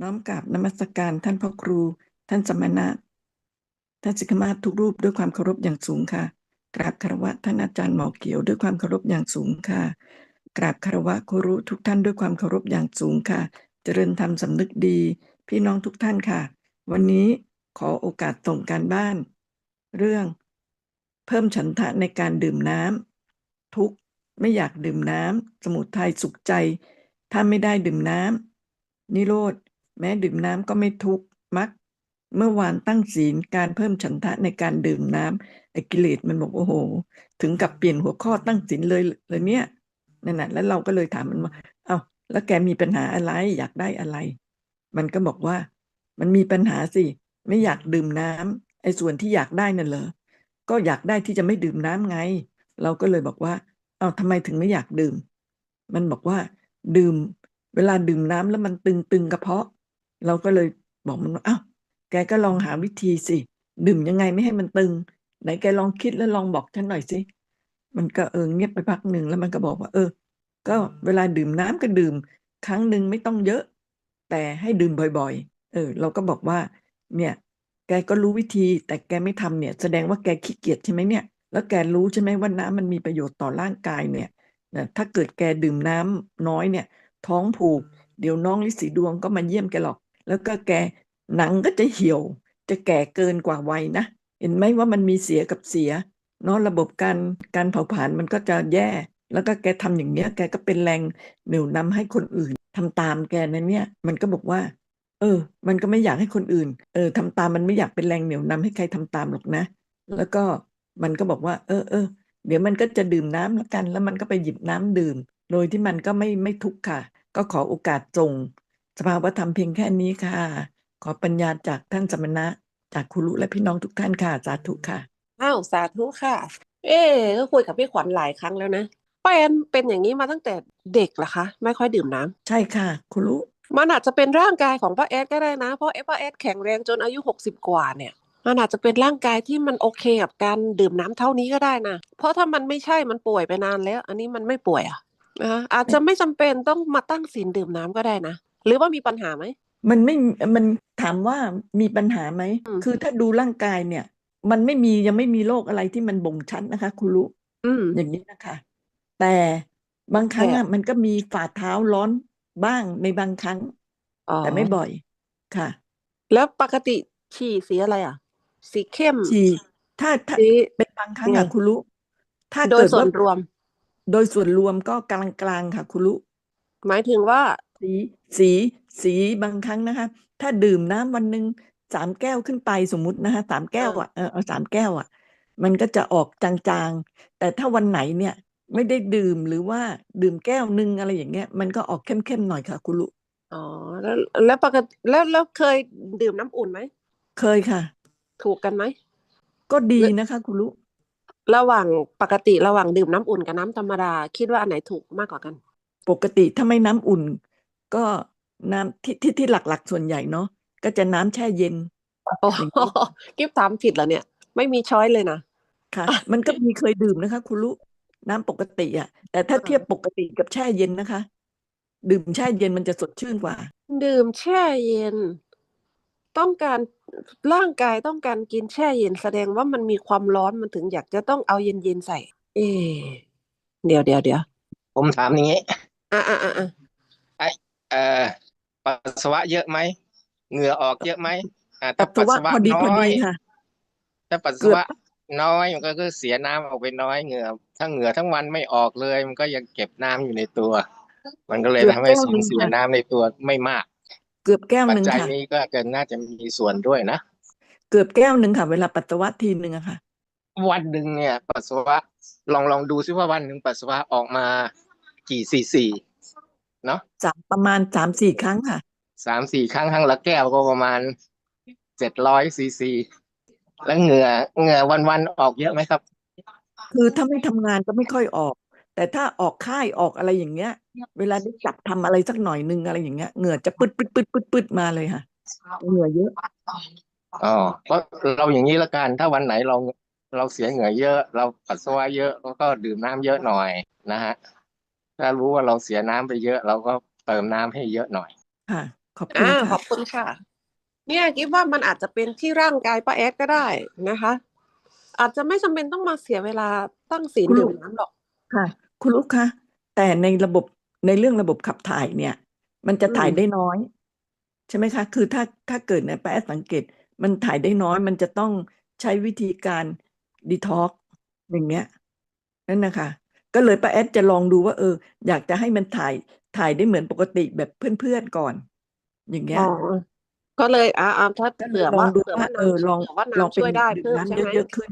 น้อมกราบนมัสการท่านพ่อครู ท่านสมณะ ท่านสิกขามาทุกรูปด้วยความเคารพอย่างสูงค่ะ กราบคารวะท่านอาจารย์หมอเขียวด้วยความเคารพอย่างสูงค่ะ กราบคารวะครูทุกท่านด้วยความเคารพอย่างสูงค่ะ เจริญธรรมสำนึกดี พี่น้องทุกท่านค่ะ วันนี้ขอโอกาสส่งการบ้าน เรื่อง เพิ่มฉันทะในการดื่มน้ำทุกไม่อยากดื่มน้ำสมุทัยสุขใจ ถ้าไม่ได้ดื่มน้ำนิโรธ แม้ดื่มน้ำก็ไม่ทุกข์มัก เมื่อวานตั้งศีลการเพิ่มฉันทะในการดื่มน้ำไอ้กิเลสมันบอกโอ้โห ถึงกับเปลี่ยนหัวข้อตั้งศีลเลยเลยเนี่ยนั่นแหละแล้วเราก็เลยถามมันว่าเอา้าแล้วแกมีปัญหาอะไรอยากได้อะไร มันก็บอกว่า มันมีปัญหาสิไม่อยากดื่มน้ำไอ้ส่วนที่อยากได้นั่นเหรอก็อยากได้ที่จะไม่ดื่มน้ำไง เราก็เลยบอกว่า เอาทำไมถึงไม่อยากดื่ม มันบอกว่า ดื่ม เวลาดื่มน้ำแล้วมันตึงตึงกระเพาะ เราก็เลยบอกมันว่าอ้าวแกก็ลองหาวิธีสิ ดื่มยังไงไม่ให้มันตึง ไหนแกลองคิดแล้วลองบอกฉันหน่อยสิมันก็เออเงียบไปพักหนึ่งแล้วมันก็บอกว่า เออ ก็เวลาดื่มน้ำก็ดื่ม ครั้งหนึ่งไม่ต้องเยอะ แต่ให้ดื่มบ่อย ๆ เออ เราก็บอกว่า เนี่ย แกก็รู้วิธีแต่แกไม่ทำเนี่ย แสดงว่าแกขี้เกียจใช่ไหมเนี่ย แล้วแกรู้ใช่ไหมว่าน้ำมันมีประโยชน์ต่อร่างกายเนี่ยนะถ้าเกิดแกดื่มน้ำน้อยเนี่ย ท้องผูก เดี๋ยวน้องลิสีดวงก็มาเยี่ยมแกหรอก แล้วก็แกหนังก็จะเหี่ยว จะแก่เกินกว่าวัยนะ เห็นไหมว่ามันมีเสียกับเสียเนาะระบบการการเผาผลาญมันก็จะแย่ แล้วก็แกทำอย่างเนี้ย แกก็เป็นแรงเหนี่ยวนำให้คนอื่นทำตามแกนะเนี่ย มันก็บอกว่า เออ มันก็ไม่อยากให้คนอื่น เออทำตามมันไม่อยากเป็นแรงเหนี่ยวนำให้ใครทำตามหรอกนะ แล้วก็มันก็บอกว่า เออเออเดี๋ยวมันก็จะดื่มน้ำแล้วกัน แล้วมันก็ไปหยิบน้ำดื่ม โดยที่มันก็ไม่ไม่ทุกข์ค่ะ ก็ขอโอกาสส่ง สภาวธรรมเพียงแค่นี้ค่ะ ขอปัญญาจากท่านสมณะ จากครูรุและพี่น้องทุกท่านค่ะ สาธุค่ะ อ้าวสาธุค่ะ เอ๊ะก็คุยกับพี่ขวัญหลายครั้งแล้วนะป้าแอนเป็นอย่างนี้มาตั้งแต่เด็กเหรอคะ ไม่ค่อยดื่มน้ำใช่ค่ะครูรุมันอาจจะเป็นร่างกายของป้าแอดก็ได้นะ เพราะเอป้าแอดแข็งแรงจนอายุหกสิบกว่าเนี่ย มันอาจจะเป็นร่างกายที่มันโอเคกับการดื่มน้ำเท่านี้ก็ได้นะ เพราะถ้ามันไม่ใช่มันป่วยไปนานแล้ว อันนี้มันไม่ป่วยอะนะคะอาจจะไม่จำเป็นต้องมาตั้งศีลดื่มน้ำก็ได้นะ หรือว่ามีปัญหาไหมมันไม่มันถามว่ามีปัญหาไหมอืมคือถ้าดูร่างกายเนี่ย มันไม่มียังไม่มีโรคอะไรที่มันบ่งชัดนะคะครูรุอืมอย่างนี้นะคะ แต่บางครั้งแต่อะมันก็มีฝ่าเท้าร้อนบ้างในบางครั้งอ๋อแต่ไม่บ่อยค่ะ แล้วปกติฉี่สีอะไรอะ สีเข้มฉี่ถ้าถ้าสีเป็นบางครั้งไงอะคุณรู้ถ้าโดยเกิดส่วว่านรวม โดยส่วนรวมก็กลางกลางๆค่ะคุณรู้หมายถึงว่า สีสีสีบางครั้งนะคะ ถ้าดื่มน้ำวันหนึ่งสามแก้วขึ้นไปสมมุตินะคะสามแก้วอะเออเอาสามแก้วอะ มันก็จะออกจางๆ แต่ถ้าวันไหนเนี่ยไม่ได้ดื่มหรือว่าดื่มแก้วหนึ่งอะไรอย่างเงี้ย มันก็ออกเข้มๆหน่อยค่ะคุณรู้อ๋อแล้วแล้วปกติแล้วแล้วเคยดื่มน้ำอุ่นไหมเคยค่ะ ถูกกันไหมก็ดีแล้วนะคะคุณรู้ระหว่างปกติระหว่างดื่มน้ำอุ่นกับน้ำธรรมดา คิดว่าอันไหนถูกมากกว่ากัน ปกติถ้าไม่น้ำอุ่น ก็น้ำที่ที่ที่หลักๆ ส่วนใหญ่เนาะก็จะน้ำแช่เย็นโอ้อย่างนี้กิฟถามผิดเหรอเนี่ย ไม่มีช้อยเลยนะค่ะ มันก็มีเคยดื่มนะคะ คุณรู้น้ำปกติอะ แต่ถ้าอ่าเทียบปกติกับแช่เย็นนะคะ ดื่มแช่เย็นมันจะสดชื่นกว่า ดื่มแช่เย็น ต้องการร่างกายต้องการกินแช่เย็นแสดงว่ามันมีความร้อนมันถึงอยากจะต้องเอาเย็นๆใส่ เอะเดี๋ยวเดี๋ยวเดี๋ยวผมถามอย่างนี้อะอะอะอะ เอ่อปัสสาวะเยอะไหมเหงื่อออกเยอะไหมอ่าปัถ้าสสาวะปัสสาวะพอดีพอน้อดียค่ะ ถ้าปัสเกืสาอบวะน้อยมันก็คือเสียน้ำออกไปน้อยเหงื่อถ้าเหงื่อทั้งวันไม่ออกเลย มันก็ยังเก็บน้ำอยู่ในตัว มันก็เลยเกือบทำให้แก้วสูหนึ่ญงเสียค่ะน้ำในตัวไม่มาก เกือบแก้วปัหจนึ่งจัยค่ะ นี้ก็เกินน่าจะมีส่วนด้วยนะ เกือบแก้วหนึ่งค่ะ เวลาปัสสาวะทีหนึ่งอะค่ะ วันหนึ่งเนี่ย ปัสสาวะลองลองดูซิว่าวันหนึ่งปัสสาวะออกมากี่ซีซี เนาะสามประมาณสามสี่ครั้งค่ะสามสี่ครั้งครั้งละแก้วก็ประมาณเจ็ดร้อยซีซีแล้วเหงื่อเหงื่อวันวันๆออกเยอะไหมครับ คือถ้าไม่ทำงานก็ไม่ค่อยออก แต่ถ้าออกค่ายออกอะไรอย่างเงี้ย เวลาได้จับทำอะไรสักหน่อยนึงอะไรอย่างเงี้ยเหงื่อจะปึ๊ดปึ๊ดปึ๊ดปึ๊ดปึ๊ดมาเลยค่ะเหงื่อเยอะอ๋อเพราะเราอย่างนี้ละกันถ้าวันไหนเราเราเสียเหงื่อเยอะ เราปัสสาวะเยอะเราก็ดื่มน้ำเยอะหน่อยนะฮะ ถ้ารู้ว่าเราเสียน้ำไปเยอะ เราก็เติมน้ำให้เยอะหน่อย ค่ะ ขอบคุณอ่าขค่ะอบคุณค่ะ เนี่ยคิดว่ามันอาจจะเป็นที่ร่างกายป้าแอดก็ได้นะคะ อาจจะไม่จำเป็นต้องมาเสียเวลาตั้งศีลคุณลูดื่กมน้ำหรอก ค่ะ คุณลูกคะแต่ในระบบในเรื่องระบบขับถ่ายเนี่ย มันจะอืม ถ่ายได้น้อย ใช่ไหมคะ คือถ้าถ้าเกิดในแปดสังเกต มันถ่ายได้น้อย มันจะต้องใช้วิธีการดีท็อกอย่างเงี้ยนั่นนะคะ ก็เลยป้าแอดจะลองดูว่า เออ อยากจะให้มันถ่ายถ่ายได้เหมือนปกติแบบเพื่อนๆก่อน อย่างเงี้ยอ๋อก็เลยอ่าอ่าถ้าก็เลเผื่ยอลอว่างดูเผื่อว่าว่าเออน้ำลองเผื่อว่าลองน้ำเป็นช่วยได้ดื่มเพิ่มน้ำใช่ไหมเยอะๆขึ้น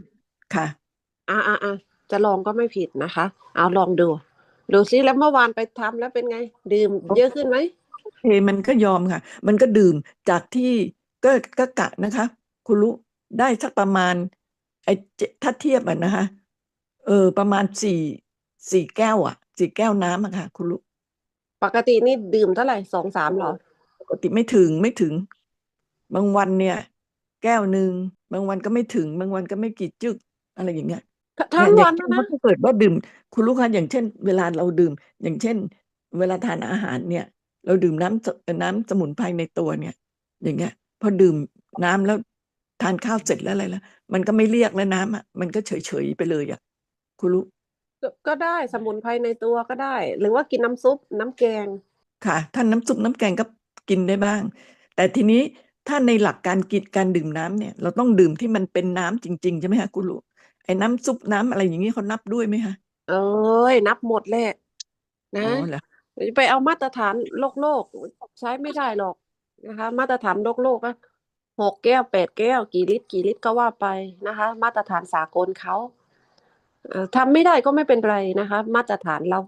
ค่ะ อ่าอ่าอ่าจะลองก็ไม่ผิดนะคะ เอาลองดู ดูซิแล้วเมื่อวานไปทำแล้วเป็นไง ดื่มเยอะขึ้นไหมโอเคมันก็ยอมค่ะ มันก็ดื่มจากที่ก็ก็กะนะคะ คุณรู้ได้สักประมาณไอ้เจถ้าเทียบอะนะคะ เออ ประมาณสี่ สี่แก้วอะสี่แก้วน้ำอะค่ะ คุณรู้ปกตินี่ดื่มเท่าไหร่สองสามเหรอ ปกติไม่ถึงไม่ถึง บางวันเนี่ย แก้วหนึ่งบางวันก็ไม่ถึง บางวันก็ไม่กี่จึก อะไรอย่างเงี้ยทั้งเนี่ยอวัย่านงเช่นนะว่านะถ้าเกิดว่าดื่ม คุณลูกค้าอย่างเช่น เวลาเราดื่ม อย่างเช่น เวลาทานอาหารเนี่ย เราดื่มน้ำสน้ำสมุนไพรในตัวเนี่ย อย่างเงี้ย พอดื่มน้ำแล้วทานข้าวเสร็จแล้วอะไรแล้วมันก็ไม่เรียกแล้วน้ำอะมันก็เฉยเฉยๆไปเลยอะคุณลูก ก็ก็ได้สมุนไพรในตัวก็ได้ หรือว่ากินน้ำซุปน้ำแกง ค่ะถ้าน้ำซุปน้ำแกงก็กินได้บ้าง แต่ทีนี้ถ้าในหลักการกินการดื่มน้ำเนี่ย เราต้องดื่มที่มันเป็นน้ำจริง ๆ ใช่ไหมคะคุณลูกไอ้น้ำซุปน้ำอะไรอย่างนี้เขานับด้วยไหมคะเอ้ย นับหมดแหละอ๋นะ อเหรอไปเอามาตรฐานโลกโลกใช้ไม่ได้หรอกนะคะ มาตรฐานโลกโลกก็หกแก้วแปดแก้ว กี่ลิตรกี่ลิตรก็ว่าไปนะคะ มาตรฐานสากลเขาเอ่อ ทำไม่ได้ก็ไม่เป็นไรนะคะ มาตรฐานเรา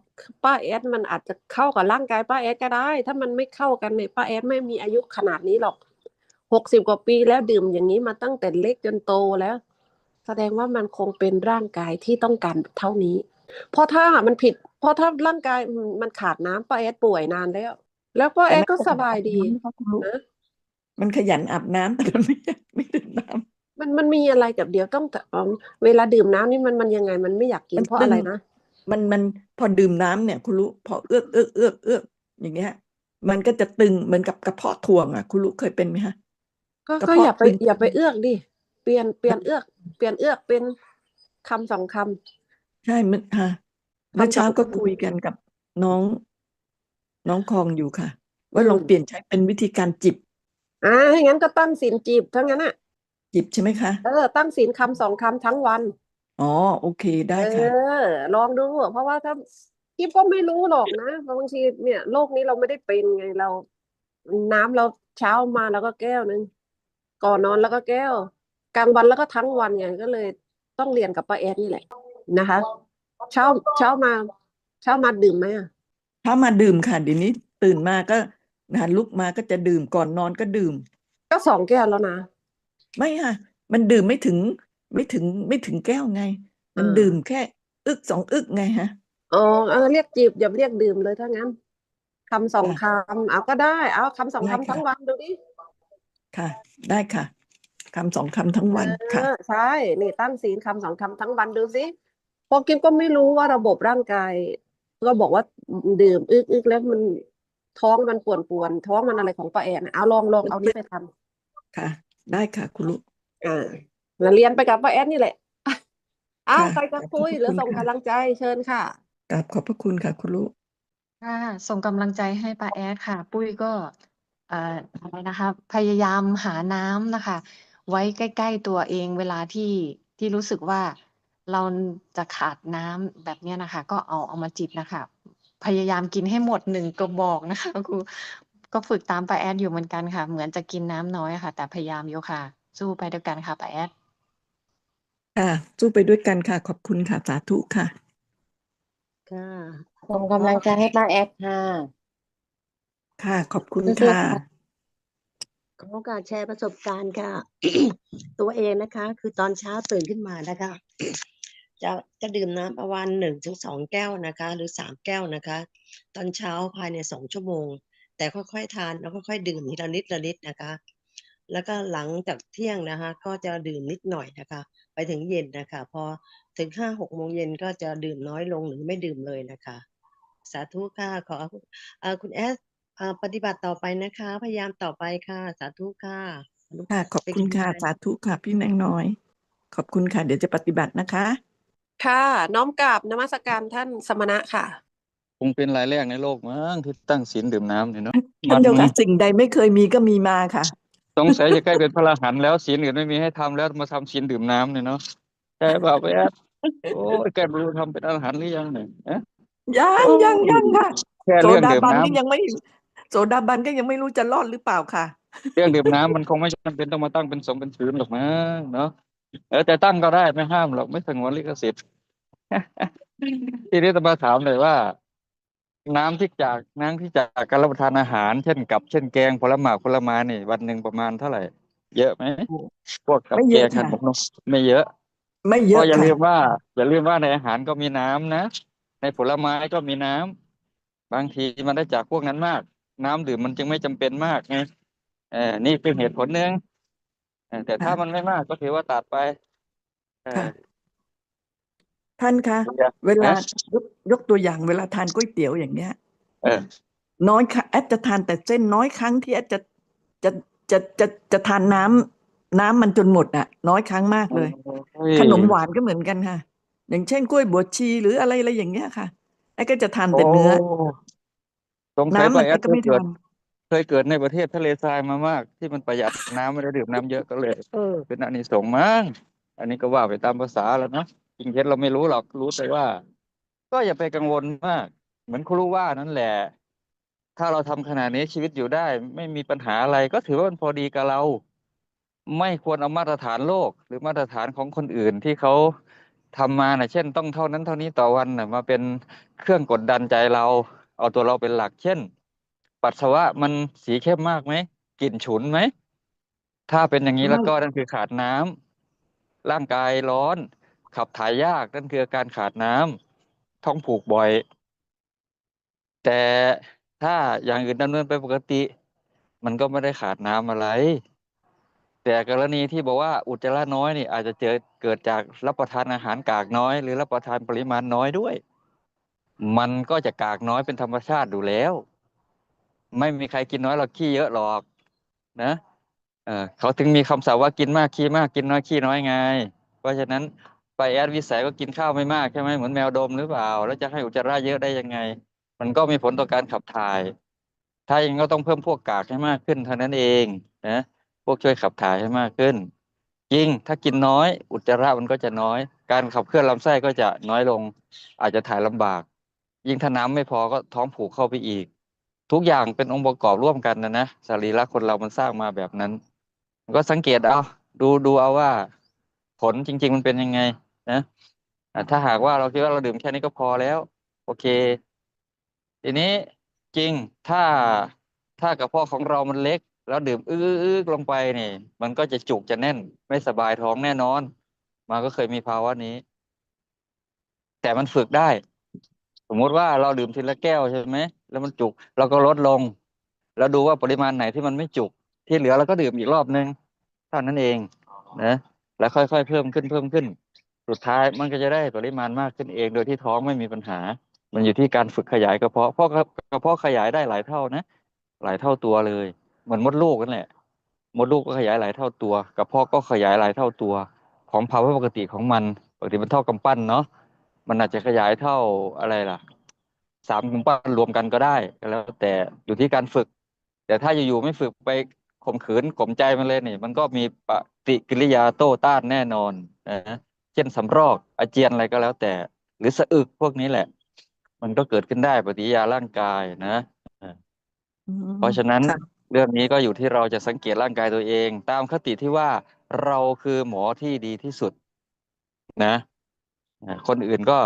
ป้าแอดมันอาจจะเข้ากับร่างกายป้าแอดก็ได้ ถ้ามันไม่เข้ากันเนี่ยป้าแอดไม่มีอายุขนาดนี้หรอกหกสิบกว่าปีแล้วดื่มอย่างนี้มาตั้งแต่เล็กจนโตแล้ว แสดงว่ามันคงเป็นร่างกายที่ต้องการเท่านี้ เพราะถ้ามันผิด เพราะถ้าร่างกายมันขาดน้ำป้าแอดป่วยนานแล้ว แล้วป้าแอดก็สบายดีนะมันขยันอาบน้ำแต่มันไม่ไม่ดื่มน้ำ มันมันมีอะไรกับเดี๋ยวต้องแต่เอาเวลาดื่มน้ำนี่มันมันยังไง มันไม่อยากำกินมันเพราะตึอะไรงนะมันมันพอดื่มน้ำเนี่ย คุณลูกพอเอื้อกเอื้อกเอื้อกเอื้อกอย่างเงี้ย มันก็จะตึงเหมือนกับกระเพาะถ่วงอะ คุณลูกเคยเป็นไหมคะก็กระก็เพาะอย่าไปตึงอย่าไปเอื้อกดิเปลี่ยนเปลี่ยนเอื้อกเปลี่ยนเอื้อกเป็นคำสองคใช่มันค่ะเมื่อคำสเช้าองก็คำคุยกันกับน้อง น้องคองอยู่ค่ะ ว่าอืลองมเปลี่ยนใช้เป็นวิธีการจิบอ่าให้งั้นก็ตั้งศีลจีบทั้งนั้นอะ จิบใช่ไหมคะ เออ ตั้งศีลคำสองคำทั้งวัน อ๋อ โอเคได้เอค่ะ อ ลองดูเพราะว่าถ้ากิ๊บก็ไม่รู้หรอกนะเพราะบางทีเนี่ยโลกนี้เราไม่ได้เป็นไงเรา น้ำเราเช้ามาแล้วก็แก้วหนึ่งก่อนนอนแล้วก็แก้ว กลางวันแล้วก็ทั้งวันไงก็เลยต้องเรียนกับป้าแอดนี่แหละนะคะ เช้าเช้ามา เช้ามาดื่มไหมอะถ้ามาดื่มค่ะเดี๋ยวนี้ตื่นมาก็นะลุกมาก็จะดื่มก่อนนอนก็ดื่ม ก็สองแก้วแล้วนะ ไม่ค่ะ มันดื่มไม่ถึงไม่ถึงไม่ถึงแก้วไง มันอ่าดื่มแค่ อึกสองอึกไงฮะอ๋อเออเรียกจีบอย่าเรียกดื่มเลยถ้างั้นคำสองค่ะคำเอาก็ได้ เอาคำสองได้คำค่ะทั้งวันดูดิค่ะ ได้ค่ะคำสองคำทั้งวันค่ะเออใช่นี่ตั้งศีลคำสองคำทั้งวันดูสิเพอกิฟก็ไม่รู้ว่าระบบร่างกาย ก็บอกว่าดื่มอึกอึกแล้วมันท้องมันป่วนป่วนท้องมันอะไรของป้าแอนน่ะเอาลองลองเอานี่ไปทำค่ะ ได้ค่ะ คุณลูก อ่าแล้วเรียนไปกับป้าแอนนี่แหละอ้าวค่ะใครจะคุยขอบพระหรือคุณส่งค่ะ กำลังใจเชิญค่ะ กราบขอบพระคุณค่ะ คุณลูก ค่ะส่งกำลังใจให้ป้าแอดค่ะ ปุ้ยก็เอ่ออะไรนะคะ พยายามหาน้ำนะคะ ไว้ใกล้ ๆ ตัวเองเวลาที่ที่รู้สึกว่าเราจะขาดน้ำแบบเนี้ยนะคะ ก็เอาเอามาจิบนะคะ พยายามกินให้หมดหนึ่งกระบอกนะคะครู ก็ฝึกตามป้าแอดอยู่เหมือนกันค่ะ เหมือนจะกินน้ำน้อยค่ะ แต่พยายามอยู่ค่ะ สู้ไปด้วยกันค่ะป้าแอดค่ะสู้ไปด้วยกันค่ะ ขอบคุณค่ะสาธุค่ะ ค่ะส่งกำลังใจให้ป้าแอดค่ะ ค่ะ ขอบคุณสู้ๆค่ะค่ะ ขอโอกาสแชร์ประสบการณ์ค่ะ ตัวเองนะคะ คือตอนเช้าตื่นขึ้นมานะคะ จะจะดื่มน้ำประมาณหนึ่งถึงสองแก้วนะคะ หรือสามแก้วนะคะ ตอนเช้าภายในสองชั่วโมง แต่ค่อยๆทานแล้วค่อยๆดื่มทีละนิดละนิดนะคะ แล้วก็หลังจากเที่ยงนะคะ ก็จะดื่มนิดหน่อยนะคะ ไปถึงเย็นนะคะ พอถึงห้าหกโมงเย็นก็จะดื่มน้อยลงหรือไม่ดื่มเลยนะคะ สาธุค่ะขอเอ่อคุณแอสเอ่อปฏิบัติต่อไปนะคะ พยายามต่อไปค่ะ สาธุค่ะค่ะขอบเป็นคุณกำลังค่ะใจสาธุค่ะพี่แนงน้อย ขอบคุณค่ะ เดี๋ยวจะปฏิบัตินะคะ ค่ะ น้อมกราบนมัสการท่านสมณะค่ะ คงเป็นรายแรกในโลกมั้งที่ตั้งศีลดื่มน้ำเนี่ยเนาะท่านเดียวมักันสิ่งใดไม่เคยมีก็มีมาค่ะสงสัยจะใกล้เป็นพระอรหันต์แล้วศีลอื่นไม่มีให้ทำแล้วมาทำศีลดื่มน้ำเนี่ยเนาะใช่ป่ะไปแอดโอ้ยแกบรู้ทำเป็นอรหันต์หรือยังเนี่ยเอ๊ะยังยังยังค่ะแค่โสเรื่องดาดื่มบันน้ำก็ยังไม่โสดาบันก็ยังไม่รู้จะรอดหรือเปล่าค่ะ เรื่องดื่มน้ำมันคงไม่จำเป็นต้องมาตั้งเป็นสงฆ์เป็นศีลหรอกมั้งเนาะเออแต่ตั้งก็ได้ไม่ห้ามหรอกไม่สงวนลิขสิทธิ์ทีนี้จะมาถามเลยว่า น้ำที่จากน้ำที่จากการรับประทานอาหาร เช่นกับเช่นแกงผลหมากผลไม้นี่ วันหนึ่งประมาณเท่าไหร่ เยอะไหมพวกกับไม่แกเยอะงขนค่ะมนมไม่เยอะ ไม่เยเพอะราะอย่าค่ะลืมว่า อย่าลืมว่าในอาหารก็มีน้ำนะ ในผลไม้ก็มีน้ำบางทีมันได้จากพวกนั้นมาก น้ำดื่มมันจึงไม่จำเป็นมากไงเออนี่เป็นเหตุผลหนึ่งเออแต่ถ้าค่ะมันไม่มากก็ถือว่าตัดไปเออค่ะ ท่านคะอย่าเวลานะยกยกตัวอย่างเวลาทานก๋วยเตี๋ยวอย่างเงี้ยเออน้อยค่ะแอดจะทานแต่เส้นน้อยครั้งที่แอดจะจะจะจะจะทานน้ำน้ำมันจนหมดอะ น้อยครั้งมากเลยโอ้ยขนมหวานก็เหมือนกันค่ะ อย่างเช่นกล้วยบวชชีหรืออะไรอะไรอย่างเงี้ยค่ะแอดก็จะทานแต่เนื้อโสงสัยน้ำป้ามันแอแอดดก็เคยไม่เกิดทานเคยเกิดในประเทศทะเลทรายมามาก ที่มันประหยัดน้ำไม่ได้ดื่มน้ำเยอะก็เลยเออเป็นอานิสงส์มั้งอันนี้ก็ว่าไปตามภาษาแล้วเนาะ จริงเท็จเราไม่รู้หรอกรู้แต่ว่า ก็อย่าไปกังวลมาก เหมือนครูว่านั่นแหละ ถ้าเราทำขนาดนี้ชีวิตอยู่ได้ ไม่มีปัญหาอะไร ก็ถือว่ามันพอดีกับเรา ไม่ควรเอามาตรฐานโลก หรือมาตรฐานของคนอื่นที่เขาทำมานะเช่น ต้องเท่านั้นเท่านี้ต่อวันนะมาเป็นเครื่องกดดันใจเรา เอาตัวเราเป็นหลัก เช่น ปัสสาวะมันสีเข้มมากไหมกลิ่นฉุนไหมถ้าเป็นอย่างนี้แล้วก็นั่นคือขาดน้ำร่างกายร้อน ขับถ่ายยากนั่นคือการขาดน้ำท้องผูกบ่อย แต่ถ้าอย่างอื่นดำเนินไปปกติ มันก็ไม่ได้ขาดน้ำอะไร แต่กรณีที่บอกว่าอุจจาระน้อยนี่อาจจะเจอเกิดจากรับประทานอาหารกากน้อย หรือรับประทานปริมาณน้อยด้วย มันก็จะกากน้อยเป็นธรรมชาติอยู่แล้ว ไม่มีใครกินน้อยหรอกขี้เยอะหรอกนะเออเขาถึงมีคำศัพท์ว่ากินมากขี้มากกินน้อยขี้น้อยไง เพราะฉะนั้น ไปแอดวิสัยก็กินข้าวไม่มากใช่ไหมเหมือนแมวดมหรือเปล่า แล้วจะให้อุจจาระเยอะได้ยังไง มันก็มีผลต่อการขับถ่าย ถ้าอย่างก็ต้องเพิ่มพวกกากให้มากขึ้นเท่านั้นเองนะพวกช่วยขับถ่ายให้มากขึ้นจริงถ้ากินน้อย อุจจาระมันก็จะน้อย การขับเคลื่อนลำไส้ก็จะน้อยลง อาจจะถ่ายลำบาก ยิ่งถ้าน้ำไม่พอก็ท้องผูกเข้าไปอีก ทุกอย่างเป็นองค์ประกอบร่วมกันนะนะสรีระคนเรามันสร้างมาแบบนั้น ก็สังเกตเอาดูดูเอาว่า ผลจริง ๆ มันเป็นยังไง นะถ้าหากว่าเราคิดว่าเราดื่มแค่นี้ก็พอแล้ว โอเค ทีนี้จริงถ้าถ้ากระเพาะของเรามันเล็ก แล้วดื่มอื้อๆลงไปนี่ มันก็จะจุกจะแน่น ไม่สบายท้องแน่นอน มาก็เคยมีภาวะนี้ แต่มันฝึกได้ สมมติว่าเราดื่มทีละแก้วใช่ไหมแล้วมันจุกเราก็ลดลง แล้วดูว่าปริมาณไหนที่มันไม่จุก ที่เหลือเราก็ดื่มอีกรอบนึงเท่านั้นเองนะแล้วค่อยๆเพิ่มขึ้นเพิ่มขึ้น สุดท้ายมันก็จะได้ปริมาณมากขึ้นเอง โดยที่ท้องไม่มีปัญหา มันอยู่ที่การฝึกขยายกระเพาะเพราะกระเพาะขยายได้หลายเท่านะ หลายเท่าตัวเลยเหมือนมดลูกนั่นแหละมดลูกก็ขยายหลายเท่าตัวกระเพาะก็ขยายหลายเท่าตัว ของภาวะปกติของมันปกติมันเท่ากำปั้นเนาะมันอาจจะขยายเท่าอะไรล่ะสามกำปั้นรวมกันก็ได้แล้วแต่อยู่ที่การฝึก แต่ถ้าอยู่ๆไม่ฝึกไปข่มขืนข่มใจมันเลยนี่ มันก็มีปฏิกิริยาโต้ต้านแน่นอนนะ เช่นสำรอกอาเจียนอะไรก็แล้วแต่ หรือสะอึกพวกนี้แหละ มันก็เกิดขึ้นได้ปฏิกิริยาร่างกายนะอืมเพราะฉะนั้นค่ะเรื่องนี้ก็อยู่ที่เราจะสังเกตร่างกายตัวเอง ตามคติที่ว่าเราคือหมอที่ดีที่สุด นะอ่าคนอื่นก็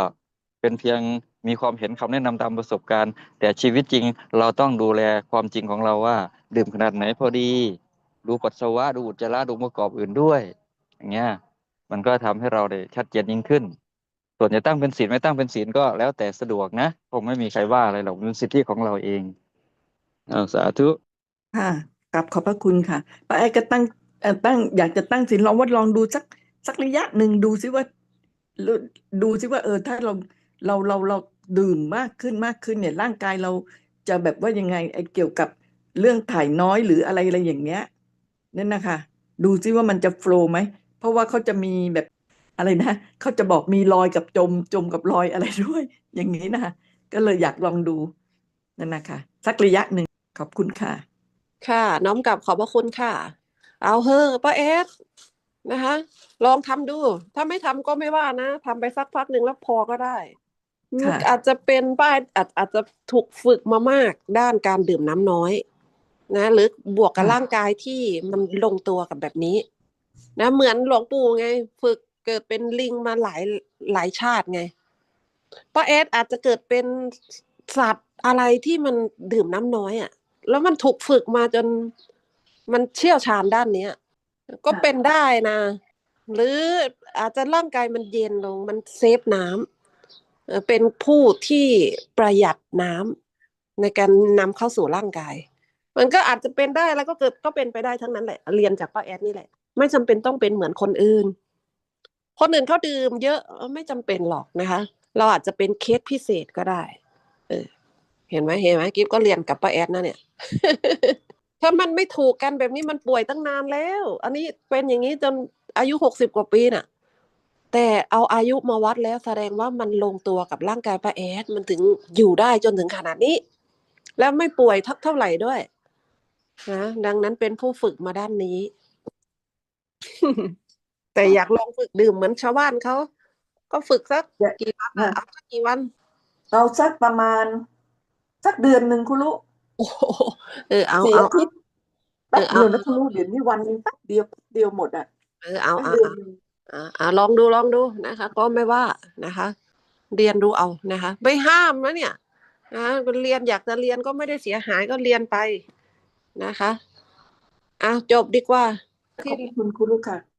เป็นเพียงมีความเห็นคำแนะนำตามประสบการณ์ แต่ชีวิตจริงเราต้องดูแลความจริงของเราว่า ดื่มขนาดไหนพอดี ดูปัสสาวะดูอุจจาระดูองค์ประกอบอื่นด้วย อย่างเงี้ย มันก็ทำให้เราได้ชัดเจนยิ่งขึ้น ส่วนจะตั้งเป็นศีลไม่ตั้งเป็นศีลก็แล้วแต่สะดวกนะคงไม่มีใครว่าอะไรหรอกมันเป็นสิทธิของเราเองเอาสาธุค่ะกลับขอบพระคุณค่ะป้าแอดก็ตั้งเอ่อตั้งอยากจะตั้งศีลลองว่าลองดูสักสักระยะหนึ่งดูซิว่า ดูซิว่าเออถ้าเราเราเราเราดื่มมากขึ้นมากขึ้นเนี่ยร่างกายเราจะจะแบบว่ายังไงไอ้เกี่ยวกับเรื่องถ่ายน้อยหรืออะไรอะไรอย่างเงี้ยนั่นนะคะดูซิว่ามันจะโฟล์ไหม เพราะว่าเขาจะมีแบบอะไรนะเขาจะบอกมีรอยกับจมจมกับรอยอะไรด้วย อย่างนี้นะคะก็เลยอยากลองดูนั่นนะคะสักระยะหนึ่งขอบคุณค่ะ ค่ะ น้อมกลับขอบพระคุณค่ะ เอาเฮอะป้าเอสนะคะ ลองทำดู ถ้าไม่ทำก็ไม่ว่านะทำไปสักพักหนึ่งแล้วพอก็ได้ค่ะอาจจะเป็นป้าอาจอาจจะถูกฝึกมามากด้านการดื่มน้ำน้อย นะ หรือบวกกับร่างกายที่มันลงตัวกับแบบนี้ นะเหมือนหลวงปู่ไง ฝึกเกิดเป็นลิงมาหลายหลายชาติไงป้าเอสอาจจะเกิดเป็นสัตว์อะไรที่มันดื่มน้ำน้อยอะ แล้วมันถูกฝึกมาจนมันเชี่ยวชาญด้านเนี้ย ก็เป็นได้นะ หรืออาจจะร่างกายมันเย็นลง มันเซฟน้ำเป็นผู้ที่ประหยัดน้ำในการนำเข้าสู่ร่างกาย มันก็อาจจะเป็นได้แล้วก็เกิดก็เป็นไปได้ทั้งนั้นแหละ เรียนจากป้าแอดนี่แหละ ไม่จำเป็นต้องเป็นเหมือนคนอื่น คนอื่นเขาดื่มเยอะไม่จำเป็นหรอกนะคะ เราอาจจะเป็นเคสพิเศษก็ได้ เออ เห็นไหมเห็นไหมกิฟก็เรียนกับป้าแอดนะเนี่ยถ้ามันไม่ถูกกันแบบนี้มันป่วยตั้งนานแล้ว อันนี้เป็นอย่างนี้จนอายุหกสิบกว่าปีน่ะ แต่เอาอายุมาวัดแล้วแสดงว่ามันลงตัวกับร่างกายป้าแอดมันถึงอยู่ได้จนถึงขนาดนี้ แล้วไม่ป่วยทักเท่าไหร่ด้วย นะดังนั้นเป็นผู้ฝึกมาด้านนี้ แต่อยากลองฝึกดื่มเหมือนชาวบ้านเขาก็ฝึกสักเดี๋ยวกี่วันอะเอาสักกี่วัน เอาสักประมาณ สักเดือนหนึ่งคุณลูกโอ้โหเออเอาสี่เอาอาทิตย์เอแป๊บอเอาเดียวนะคุณลูกเดี๋ยวนี้วันหนึงแป๊บเดียวเดียวหมดอะเออเอาแป๊บเอาเดือนเอาหนึ่งอ่าอ่าลองดูลองดูนะคะ ก็ไม่ว่านะคะ เรียนรู้เอานะคะ ไม่ห้ามนะเนี่ยนะเรียนอยากจะเรียนก็ไม่ได้เสียหายก็เรียนไป นะคะอะจบดีกว่า ขอบคุณคุณลูกค่ะ